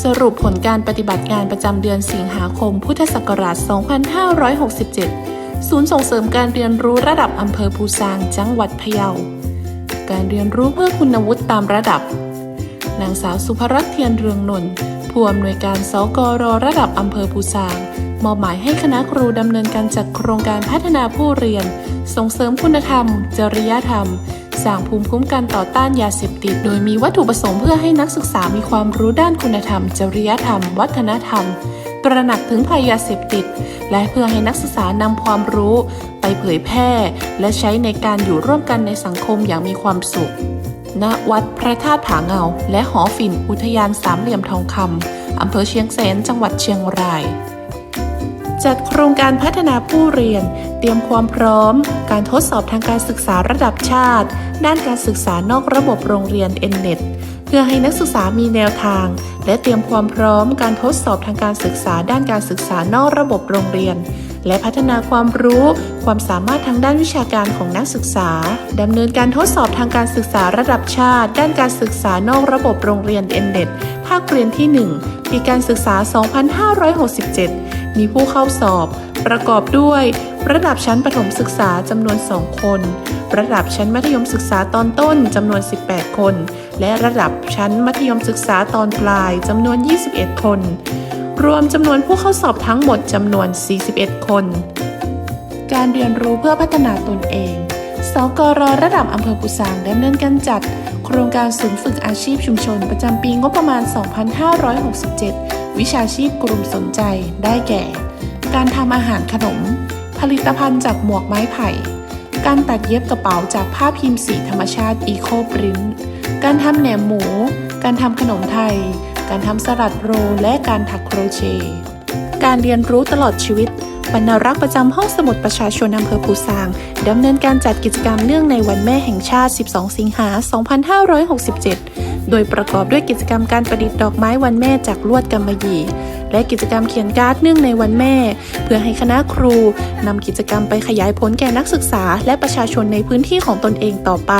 สรุปผลการปฏิบัติงานประจำเดือนสิงหาคม พุทธศักราช 2567 ศูนย์ส่งเสริมการเรียนรู้ระดับอำเภอภูซาง จังหวัดพะเยา การเรียนรู้เพื่อคุณวุฒิตามระดับ นางสาวสุภรัตน์เทียนเรืองนนท์ผู้อำนวยการสกรระดับอำเภอภูซาง มอบหมายให้คณะครูดำเนินการจัดโครงการพัฒนาผู้เรียน ส่งเสริมคุณธรรม จริยธรรม สร้างภูมิคุ้มกันต่อต้านยาเสพติด โดยมีวัตถุประสงค์เพื่อให้นักศึกษามีความรู้ด้านคุณธรรม จริยธรรม วัฒนธรรม ตระหนักถึงภัยยาเสพติด และเพื่อให้นักศึกษานำความรู้ ไปเผยแพร่ และใช้ในการอยู่ร่วมกันในสังคมอย่างมีความสุข ณ วัดพระธาตุผาเงา และหอฝิ่นอุทยานสามเหลี่ยมทองคำอำเภอเชียงแสนจังหวัดเชียงราย จัดโครงการพัฒนาผู้เรียน เตรียมความพร้อม การทดสอบทางการศึกษาระดับชาติ ด้านการศึกษานอกระบบโรงเรียน n n e t เพื่อให้นักศึกษามีแนวทาง และเตรียมความพร้อม การทดสอบทางการศึกษาด้านการศึกษานอกระบบโรงเรียน และพัฒนาความรู้ ความสามารถทางด้านวิชาการของนักศึกษาดำเนินการทดสอบทางการศึกษาระดับชาติ ด้านการศึกษานอกระบบโรงเรียน n n e t ภาคเรียนที่ 1 ปีการศึกษา 2567 มีผู้เข้าสอบ ประกอบด้วย ระดับชั้นประถมศึกษาจำนวน 2 คน ระดับชั้นมัธยมศึกษาตอนต้นจำนวน 18 คน และระดับชั้นมัธยมศึกษาตอนปลายจำนวน 21 คน รวมจำนวนผู้เข้าสอบทั้งหมดจำนวน 41 คน การเรียนรู้เพื่อพัฒนาตนเอง สกรระดับอำเภอปุซางดำเนินการจัด โครงการศูนย์ฝึกอาชีพชุมชนประจำปีงบประมาณ 2567 วิชาชีพกลุ่มสนใจได้แก่ การทำอาหารขนม ผลิตภัณฑ์จากหมวกไม้ไผ่ การตัดเย็บกระเป๋าจากผ้าพิมพ์สีธรรมชาติอีโคปรินการทำแหนมหมู การทำขนมไทย การทำสลัดโรลและการถักโครเชต์การเรียนรู้ตลอดชีวิตบรรณารักษ์ประจำห้องสมุดประชาชนอำเภอภูซางดำเนินการจัดกิจกรรมเนื่องในวันแม่แห่งชาติ 12 สิงหา 2567 โดยประกอบด้วยกิจกรรมการประดิษฐ์ดอกไม้วันแม่จากลวดกำมะหยี่ และกิจกรรมเขียนการ์ดเนื่องในวันแม่ เพื่อให้คณะครูนำกิจกรรมไปขยายผลแก่นักศึกษา และประชาชนในพื้นที่ของตนเองต่อไป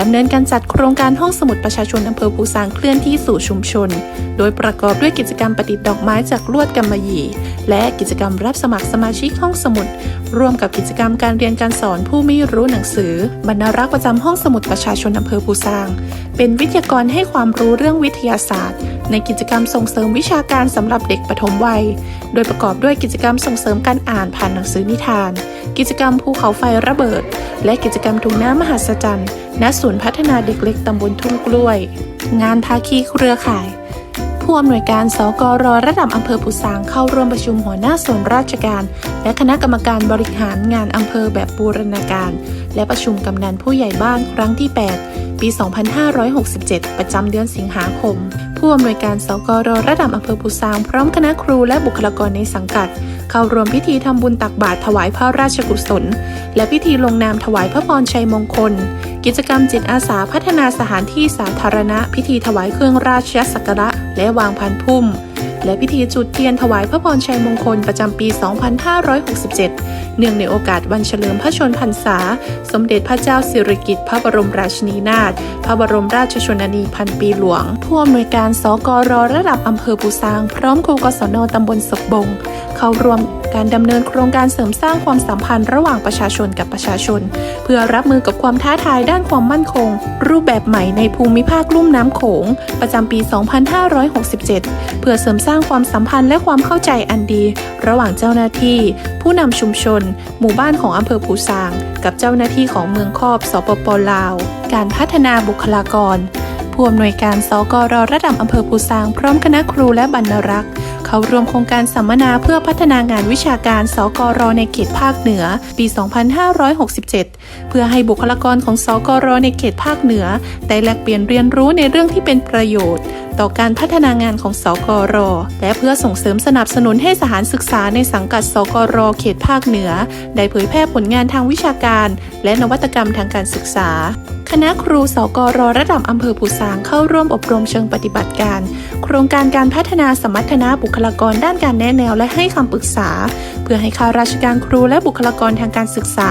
ดำเนินการจัดโครงการห้องสมุดประชาชนอำเภอภูซางเคลื่อนที่สู่ชุมชน โดยประกอบด้วยกิจกรรมประดิษฐ์ดอกไม้จากลวดกำมะหยี่ และกิจกรรมรับสมัครสมาชิกห้องสมุด ร่วมกับกิจกรรมการเรียนการสอนผู้ไม่รู้หนังสือ บรรณารักษ์ประจำห้องสมุดประชาชนอำเภอภูซาง เป็นวิทยากรให้ความรู้เรื่องวิทยาศาสตร์ ในกิจกรรมส่งเสริมวิชาการสำหรับเด็กปฐมวัย โดยประกอบด้วยกิจกรรมส่งเสริมการอ่านผ่านหนังสือนิทาน กิจกรรมภูเขาไฟระเบิด และกิจกรรมถุงน้ำมหัศจรรย์ ณ ศูนย์พัฒนาเด็กเล็กตำบลทุ่งกล้วย งานภาคีเครือข่ายผู้อำนวยการ สกรระดับอำเภอพุซางเข้าร่วมประชุมหัวหน้าส่วนราชการ และคณะกรรมการบริหารงานอำเภอแบบบูรณาการ และประชุมกำนันผู้ใหญ่บ้านครั้งที่ 8 ปี 2567 ประจำเดือนสิงหาคม ผู้อำนวยการสกรระดับอำเภอพุซางพร้อมคณะครูและบุคลากรในสังกัด เข้าร่วมพิธีทำบุญตักบาตรถวายพระราชกุศล และพิธีลงนามถวายพระพรชัยมงคล กิจกรรมจิตอาสาพัฒนาสถานที่สาธารณะ พิธีถวายเครื่องราชสักการะและวางพันพุ่ม และพิธีจุดเทียนถวายพระพรชัยมงคลประจำปี 2567 เนื่องในโอกาสวันเฉลิมพระชนพรรษา สมเด็จพระเจ้าสิริกิติ์พระบรมราชินีนาถ พระบรมราชชนนีพันปีหลวง ผู้อำนวยการสกรระดับอำเภอปูซาง พร้อมครูกศนตำบลศกบง เข้าร่วมการดำเนินโครงการเสริมสร้างความสัมพันธ์ระหว่างประชาชนกับประชาชน เพื่อรับมือกับความท้าทายด้านความมั่นคง รูปแบบใหม่ในภูมิภาคลุ่มน้ำโขง ประจำปี 2567 เพื่อเสริมสร้างางความสัมพันธ์และความเข้าใจอันดี ระหว่างเจ้าหน้าที่ ผู้นำชุมชน หมู่บ้านของอำเภอภูซาง กับเจ้าหน้าที่ของเมืองคอบสปปลาว การพัฒนาบุคลากรผู้อำนวยการสกรระดับอำเภอภูซาง พร้อมคณะครูและบรรณารักษ์ เขาร่วมโครงการสัมมนาเพื่อพัฒนางานวิชาการสกรในเขตภาคเหนือ ปี 2567 เพื่อให้บุคลากรของสกรในเขตภาคเหนือ ได้แลกเปลี่ยนเรียนรู้ในเรื่องที่เป็นประโยชน์ ต่อการพัฒนางานของสกร และเพื่อส่งเสริมสนับสนุนให้สถานศึกษาในสังกัด สกร เขตภาคเหนือ ได้เผยแพร่ผลงานทางวิชาการ และนวัตกรรมทางการศึกษา คณะครูสกร ระดับอำเภอภูซางเข้าร่วมอบรมเชิงปฏิบัติการ โครงการการพัฒนาสมรรถนะบุคลากรด้านการแนะแนวและให้คำปรึกษา เพื่อให้ข้าราชการครูและบุคลากรทางการศึกษา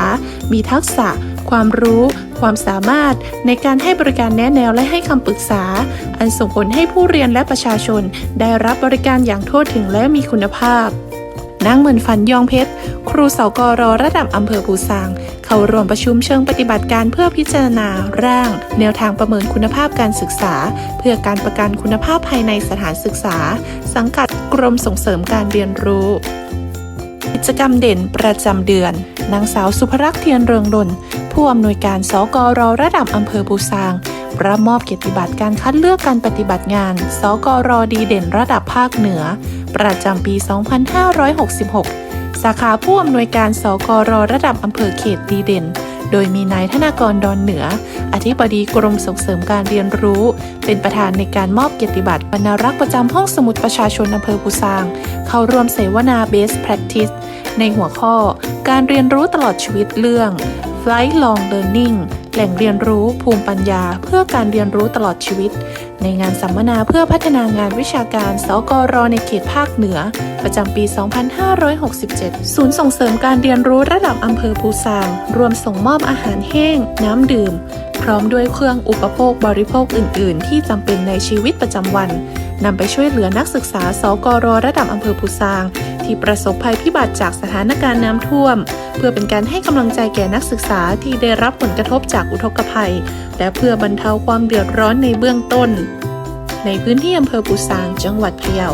มีทักษะ ความรู้ ความสามารถในการให้บริการแนะแนวและให้คำปรึกษา อันส่งผลให้ผู้เรียนและประชาชน ได้รับบริการอย่างทั่วถึงและมีคุณภาพนางเหมือนฝันยองเพชร ครูสกรระดับอำเภอปูซาง เข้าร่วมประชุมเชิงปฏิบัติการเพื่อพิจารณาร่าง แนวทางประเมินคุณภาพการศึกษา เพื่อการประกันคุณภาพภายในสถานศึกษา สังกัดกรมส่งเสริมการเรียนรู้ จกรรมเด่นประจำเดือน นางสาวสุภรักษ์เทียนเรืองดลผู้อำนวยการสกรระดับอำเภอปูซางรับมอบเกียรติบัตรการคัดเลือกการปฏิบัติงาน สกรดีเด่นระดับภาคเหนือ ประจำปี 2566 สาขาผู้อำนวยการสกรระดับอำเภอเขตดีเด่น โดยมีนายธนากรดอนเหนือ อธิบดีกรมส่งเสริมการเรียนรู้ เป็นประธานในการมอบเกียรติบัตรบรรณารักษ์ประจำห้องสมุดประชาชนอำเภอปูซาง เข้าร่วมเสวนา Best Practice ในหัวข้อการเรียนรู้ตลอดชีวิตเรื่อง Flight Long Learning แหล่งเรียนรู้ภูมิปัญญา เพื่อการเรียนรู้ตลอดชีวิต ในงานสัมมนาเพื่อพัฒนางานวิชาการ สกรในเขตภาคเหนือ ประจำปี 2567 ศูนย์ส่งเสริมการเรียนรู้ระดับอำเภอภูซางรวมส่งมอบอาหารแห้ง น้ำดื่ม พร้อมด้วยเครื่องอุปโภคบริโภคอื่น ๆ ที่จำเป็นในชีวิตประจำวัน นำไปช่วยเหลือนักศึกษาสกรระดับอำเภอพุซาง ที่ประสบภัยพิบัติจากสถานการณ์น้ำท่วม เพื่อเป็นการให้กำลังใจแก่นักศึกษาที่ได้รับผลกระทบจากอุทกภัย และเพื่อบรรเทาความเดือดร้อนในเบื้องต้น ในพื้นที่อำเภอปูซางจังหวัดพะเยา